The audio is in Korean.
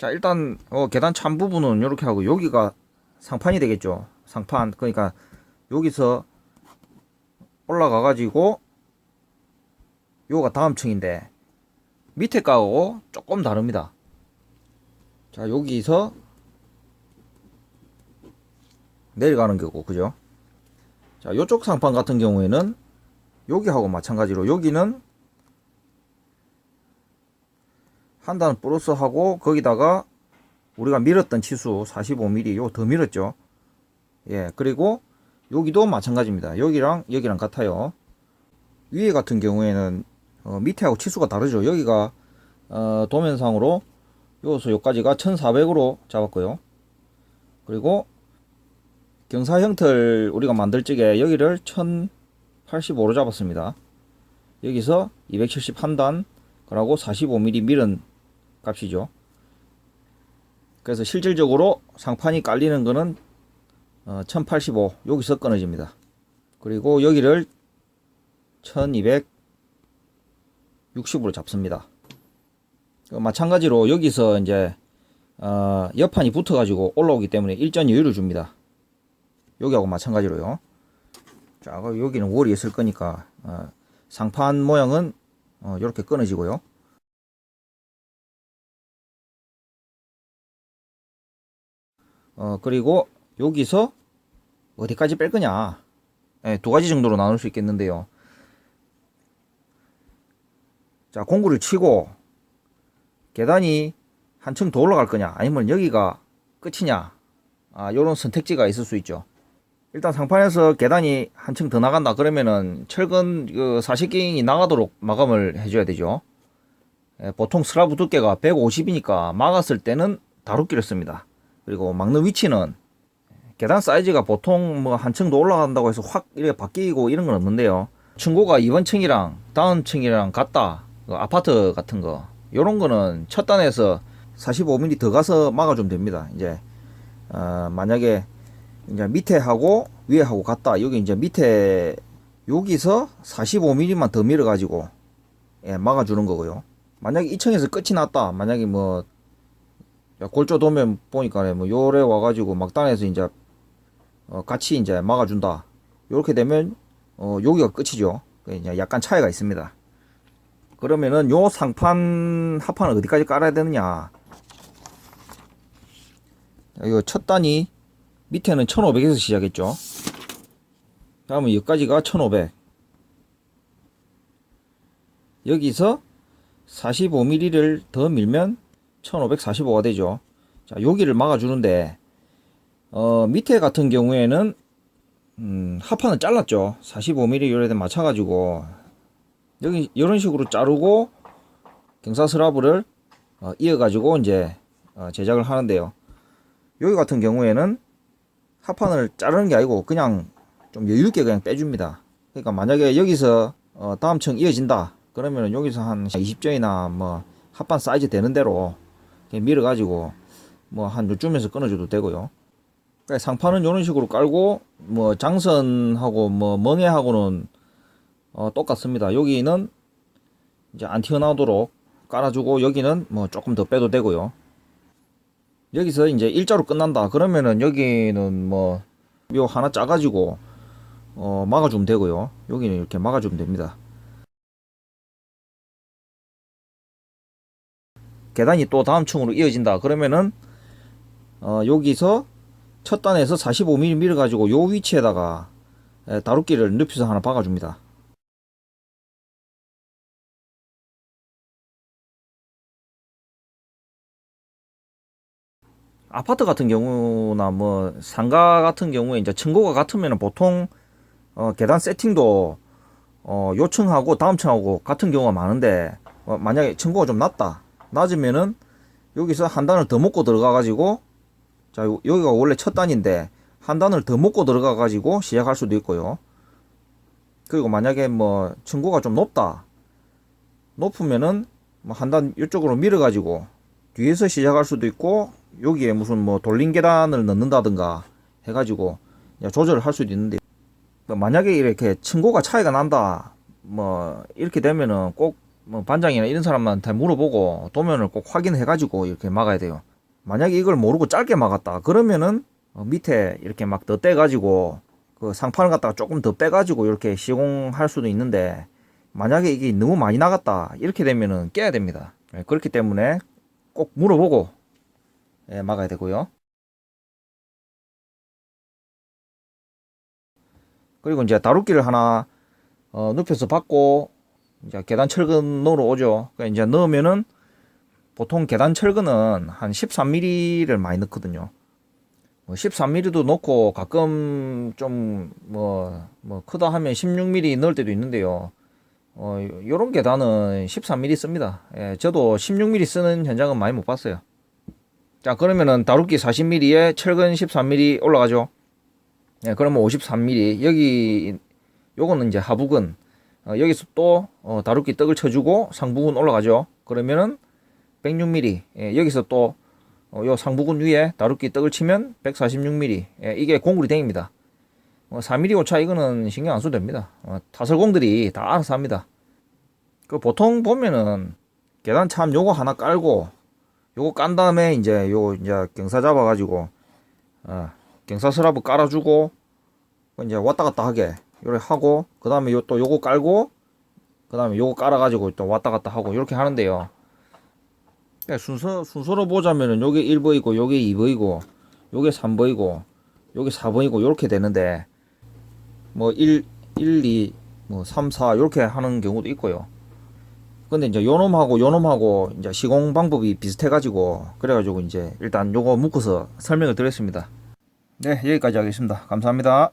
자 일단 어, 계단 찬 부분은 이렇게 하고 여기가 상판이 되겠죠. 상판. 그러니까 여기서 올라가 가지고 요가 다음 층인데 밑에 가고 조금 다릅니다. 자 여기서 내려가는 거고 그죠? 자 요쪽 상판 같은 경우에는 여기하고 마찬가지로 여기는 한단 플러스 하고 거기다가 우리가 밀었던 치수 45mm 요더 밀었죠. 예 그리고 여기도 마찬가지입니다. 여기랑 여기랑 같아요. 위에 같은 경우에는 어, 밑에하고 치수가 다르죠. 여기가 어, 도면상으로 요서 요까지가 1400으로 잡았고요. 그리고 경사 형틀 우리가 만들 적에 여기를 1085로 잡았습니다. 여기서 270 한단 그리고 45mm 밀은 값이죠. 그래서 실질적으로 상판이 깔리는 거는 어, 1085 여기서 끊어집니다. 그리고 여기를 1260으로 잡습니다. 그 마찬가지로 여기서 이제 어, 옆판이 붙어 가지고 올라오기 때문에 일전 여유를 줍니다. 여기하고 마찬가지로요. 자, 그럼 여기는 월이 있을 거니까 어, 상판 모양은 어, 이렇게 끊어지고요. 어, 그리고 여기서 어디까지 뺄 거냐. 예, 두 가지 정도로 나눌 수 있겠는데요. 자, 공구를 치고 계단이 한층 더 올라갈 거냐, 아니면 여기가 끝이냐. 아, 요런 선택지가 있을 수 있죠. 일단 상판에서 계단이 한층 더 나간다 그러면은 철근 그 40갱이 나가도록 마감을 해줘야 되죠. 예, 보통 슬라브 두께가 150이니까 막았을 때는 다루기를 씁니다. 그리고 막는 위치는 계단 사이즈가 보통 뭐 한 층 더 올라간다고 해서 확 이렇게 바뀌고 이런 건 없는데요. 층고가 이번 층이랑 다음 층이랑 같다. 그 아파트 같은 거. 요런 거는 첫 단에서 45mm 더 가서 막아주면 됩니다. 이제, 어, 만약에 이제 밑에 하고 위에 하고 같다. 여기 이제 밑에 여기서 45mm만 더 밀어가지고 예, 막아주는 거고요. 만약에 2층에서 끝이 났다. 만약에 뭐 야, 골조 도면 보니까 뭐 요래 와가지고 막단에서 이제 어, 같이 이제 막아준다. 요렇게 되면 어, 여기가 끝이죠. 그 이제 약간 차이가 있습니다. 그러면은 요 상판 합판을 어디까지 깔아야 되느냐? 이거 첫 단이 밑에는 1500에서 시작했죠. 다음은 여기까지가 1500. 여기서 45mm를 더 밀면 1545가 되죠. 자, 여기를 막아주는데, 어, 밑에 같은 경우에는, 음, 하판을 잘랐죠. 45mm 요래에 맞춰가지고, 여기, 이런 식으로 자르고, 경사 스라브를, 어, 이어가지고, 이제, 어, 제작을 하는데요. 여기 같은 경우에는, 하판을 자르는 게 아니고, 그냥, 좀 여유있게 그냥 빼줍니다. 그러니까 만약에 여기서, 어, 다음 층 이어진다. 그러면 여기서 한 20점이나 뭐, 합판 사이즈 되는 대로, 밀어 가지고 뭐 한 요쯤에서 끊어줘도 되고요. 그러니까 상판은 이런 식으로 깔고 뭐 장선하고 뭐 멍해하고는 어 똑같습니다. 여기는 이제 안 튀어나오도록 깔아주고 여기는 뭐 조금 더 빼도 되고요. 여기서 이제 일자로 끝난다. 그러면은 여기는 뭐 요 하나 짜가지고 어 막아주면 되고요. 여기는 이렇게 막아주면 됩니다. 계단이 또 다음 층으로 이어진다. 그러면은 어, 여기서 첫 단에서 45mm 밀어 가지고 요 위치에다가 에, 다루기를 눕혀서 하나 박아 줍니다. 아파트 같은 경우나 뭐 상가 같은 경우에 이제 층고가 같으면 보통 어, 계단 세팅도 어, 요 층하고 다음 층하고 같은 경우가 많은데 어, 만약에 층고가 좀 낮다 낮으면은 여기서 한 단을 더 먹고 들어가 가지고 자 여기가 원래 첫 단인데 한 단을 더 먹고 들어가 가지고 시작할 수도 있고요. 그리고 만약에 뭐 층고가 좀 높다 높으면은 뭐 한 단 이쪽으로 밀어 가지고 뒤에서 시작할 수도 있고 여기에 무슨 뭐 돌린 계단을 넣는다든가 해 가지고 조절을 할 수도 있는데 뭐 만약에 이렇게 층고가 차이가 난다 뭐 이렇게 되면은 꼭 뭐 반장이나 이런 사람한테 물어보고 도면을 꼭 확인해 가지고 이렇게 막아야 돼요. 만약에 이걸 모르고 짧게 막았다. 그러면은 어, 밑에 이렇게 막 더 떼 가지고 그 상판을 갖다가 조금 더 빼 가지고 이렇게 시공할 수도 있는데 만약에 이게 너무 많이 나갔다. 이렇게 되면은 깨야 됩니다. 예, 그렇기 때문에 꼭 물어보고 예, 막아야 되고요. 그리고 이제 다루기를 하나 어, 눕혀서 받고 이제 계단 철근 넣으러 오죠 그러니까 이제 넣으면은 보통 계단 철근은 한 13mm를 많이 넣거든요. 뭐 13mm도 넣고 가끔 좀뭐뭐 크다 하면 16mm 넣을 때도 있는데요. 어 요런 계단은 13mm 씁니다. 예, 저도 16mm 쓰는 현장은 많이 못 봤어요. 자, 그러면은 다루기 40mm에 철근 13mm 올라가죠. 예, 그러면 53mm. 여기 요거는 이제 하부근. 어, 여기서 또 어, 다루기 떡을 쳐주고 상부근 올라가죠. 그러면은 106mm. 예, 여기서 또, 어, 요 상부근 위에 다루기 떡을 치면 146mm. 예, 이게 공굴이 댕입니다. 어, 4mm 오차 이거는 신경 안 써도 됩니다. 어, 타설공들이 다 알아서 합니다. 그 보통 보면은 계단 참 요거 하나 깔고 요거 깐 다음에 이제 요 이제 경사 잡아가지고 어, 경사 서랍을 깔아주고 그 이제 왔다 갔다 하게 요렇게 하고 그 다음에 요 또 요거 깔고 그 다음에 요거 깔아가지고 또 왔다 갔다 하고 이렇게 하는데요. 그러니까 순서 순서로 보자면은 요게 1번이고 요게 2번이고 요게 3번이고 요게 4번이고 요렇게 되는데 뭐 1, 1, 2, 뭐 3, 4 요렇게 하는 경우도 있고요. 근데 이제 요놈하고 요놈하고 이제 시공 방법이 비슷해 가지고 그래 가지고 이제 일단 요거 묶어서 설명을 드렸습니다. 네, 여기까지 하겠습니다. 감사합니다.